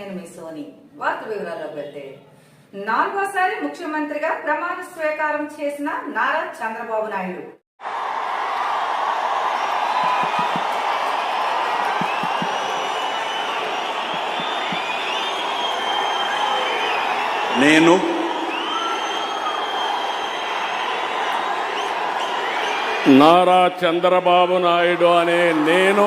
నేను మీ సోని. వార్త వివరాల్లోకి వెళ్తే నాలుగోసారి ముఖ్యమంత్రిగా ప్రమాణ స్వీకారం చేసిన నారా చంద్రబాబు నాయుడు. నేను నారా చంద్రబాబు నాయుడు అనే నేను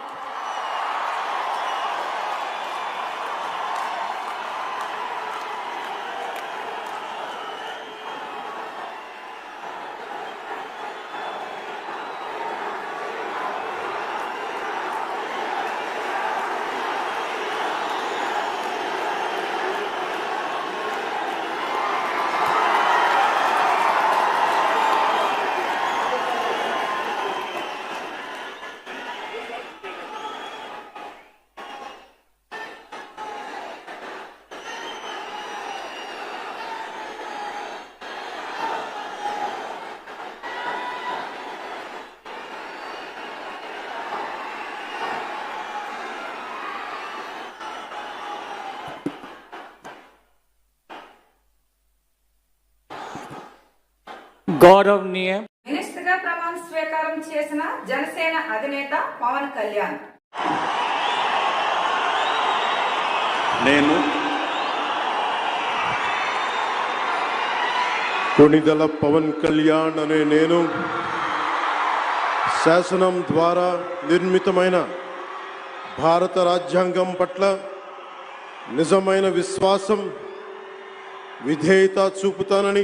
గౌరవనీయ మినిస్టర్గా ప్రమాణ స్వీకారం చేసిన జనసేన అధినేత పవన్ కళ్యాణ్. నేను కొణిదల పవన్ కళ్యాణ్ అనే నేను శాసనం ద్వారా నిర్మితమైన భారత రాజ్యాంగం పట్ల నిజమైన విశ్వాసం విధేయత చూపుతానని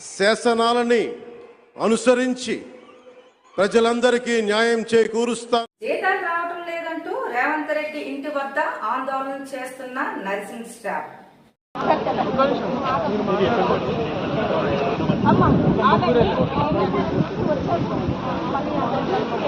శాసనాలని అనుసరించి ప్రజలందరికీ న్యాయం చేకూరుస్తాను జీతాలు రావడం లేదంటూ రేవంత్ రెడ్డి ఇంటి వద్ద ఆందోళన చేస్తున్న నర్సింగ్ స్టాఫ్.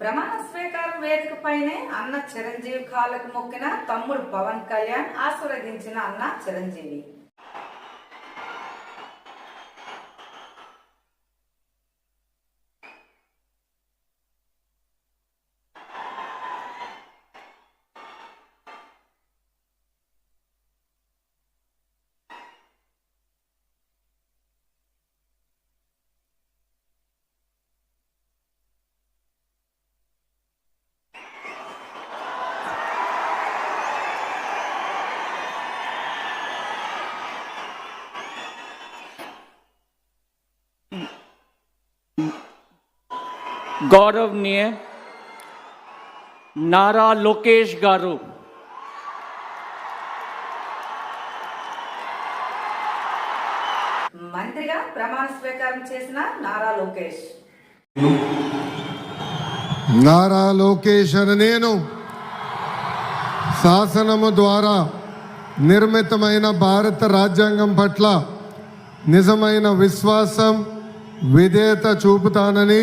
ప్రమాణ స్వీకారం వేదిక పైనే అన్న చిరంజీవి కాలకు మొక్కిన తమ్ముడు పవన్ కళ్యాణ్ ఆశీర్వదించిన అన్న చిరంజీవి. గౌరవనీయ నారా లోకేష్ గారు. మంత్రిగా ప్రమాణ స్వీకారం చేసిన నారా లోకేష్. నారా లోకేష్ అని నేను శాసనము ద్వారా నిర్మితమైన భారత రాజ్యాంగం పట్ల నిజమైన విశ్వాసం విధేయత చూపుతానని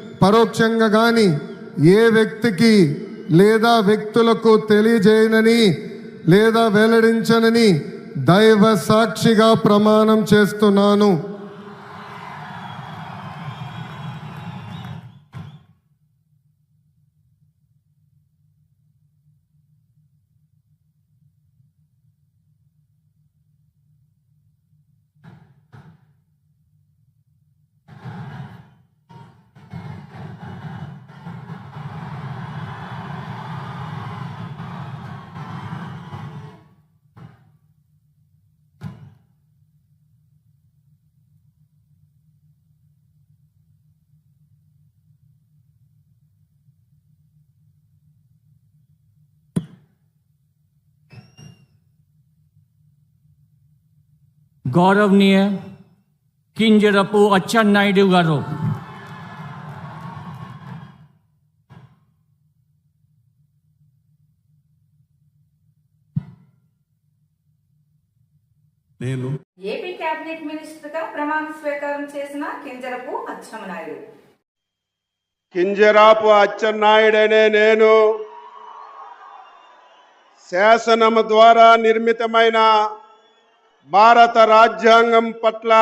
పరోక్షంగా కానీ ఏ వ్యక్తికి లేదా వ్యక్తులకు తెలియజేయనని లేదా వెల్లడించనని దైవ సాక్షిగా ప్రమాణం చేస్తున్నాను. గౌరవనీయ కింజరపు అచ్చెన్నాయుడు గారు. నేను ఏపీ కేబినెట్ మినిస్టర్గా ప్రమాణ స్వీకారం చేసిన కింజరపు అచ్చెన్నాయుడు. కింజరాపు అచ్చెన్నాయుడనే నేను శాసనము ద్వారా నిర్మితమైన భారత రాజ్యాంగం పట్ల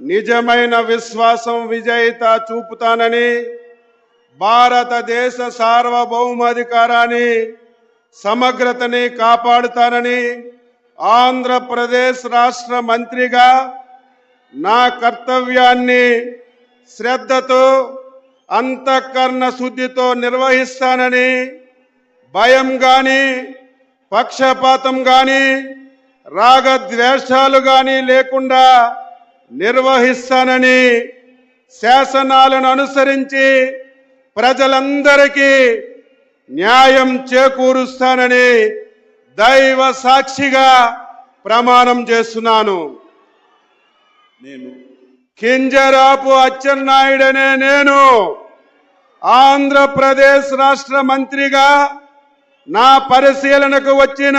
నిజమైన విశ్వాసం విజేత చూపుతానని భారతదేశ సార్వభౌమాధికారాన్ని సమగ్రతని కాపాడుతానని ఆంధ్రప్రదేశ్ రాష్ట్ర మంత్రిగా నా కర్తవ్యాన్ని శ్రద్ధతో అంతఃకరణ శుద్ధితో నిర్వహిస్తానని భయం కానీ పక్షపాతం కానీ రాగద్వేషాలు గాని లేకుండా నిర్వహిస్తానని శాసనాలను అనుసరించి ప్రజలందరికీ న్యాయం చేకూరుస్తానని దైవ సాక్షిగా ప్రమాణం చేస్తున్నాను. నేను కింజరాపు అచ్చెన్నాయుడనే నేను ఆంధ్రప్రదేశ్ రాష్ట్ర మంత్రిగా నా పరిశీలనకు వచ్చిన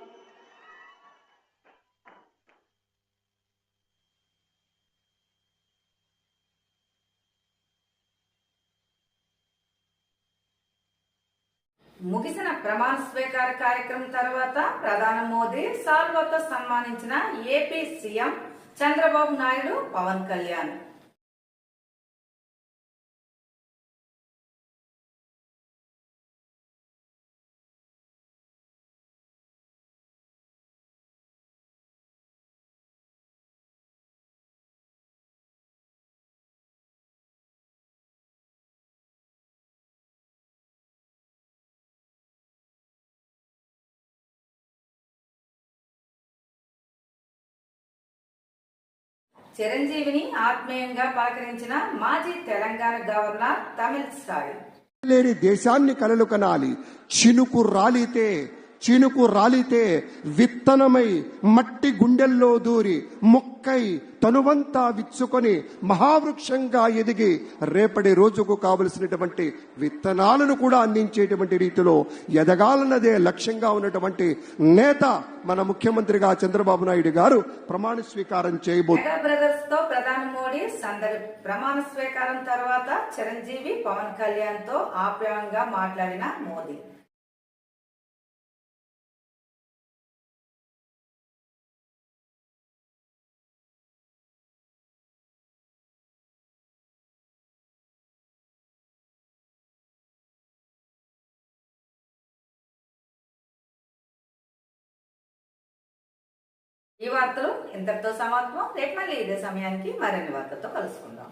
ముగిసిన ప్రమాణ స్వీకార కార్యక్రమం తర్వాత ప్రధాని మోదీ సాల్వతో సన్మానించిన ఏపీ సీఎం చంద్రబాబు నాయుడు పవన్ కళ్యాణ్. చిరంజీవిని ఆత్మీయంగా పలకరించిన మాజీ తెలంగాణ గవర్నర్ తమిళ సాయి. లేని దేశాన్ని కలలు కనాలి. చినుకు రాలితే చినుకు రాలితే విత్తనమై మట్టి గుండెల్లో దూరి మొక్కై తనువంతా విచ్చుకొని మహావృక్షంగా ఎదిగి రేపటి రోజుకు కావలసినటువంటి విత్తనాలను కూడా అందించేటువంటి రీతిలో ఎదగాలన్నదే లక్ష్యంగా ఉన్నటువంటి నేత మన ముఖ్యమంత్రిగా చంద్రబాబు నాయుడు గారు ప్రమాణ స్వీకారం చేయబోతున్నారు బ్రదర్స్తో ప్రధాని మోడీ సందడి ప్రమాణ స్వీకారం తర్వాత చిరంజీవి పవన్ కళ్యాణ్తో ఆప్యాయంగా మాట్లాడిన మోదీ ఈ వార్తలు ఇంతటితో సమాప్తం. రేపు మళ్ళీ ఇదే సమయానికి మరిన్ని వార్తలతో కలుసుకుందాం.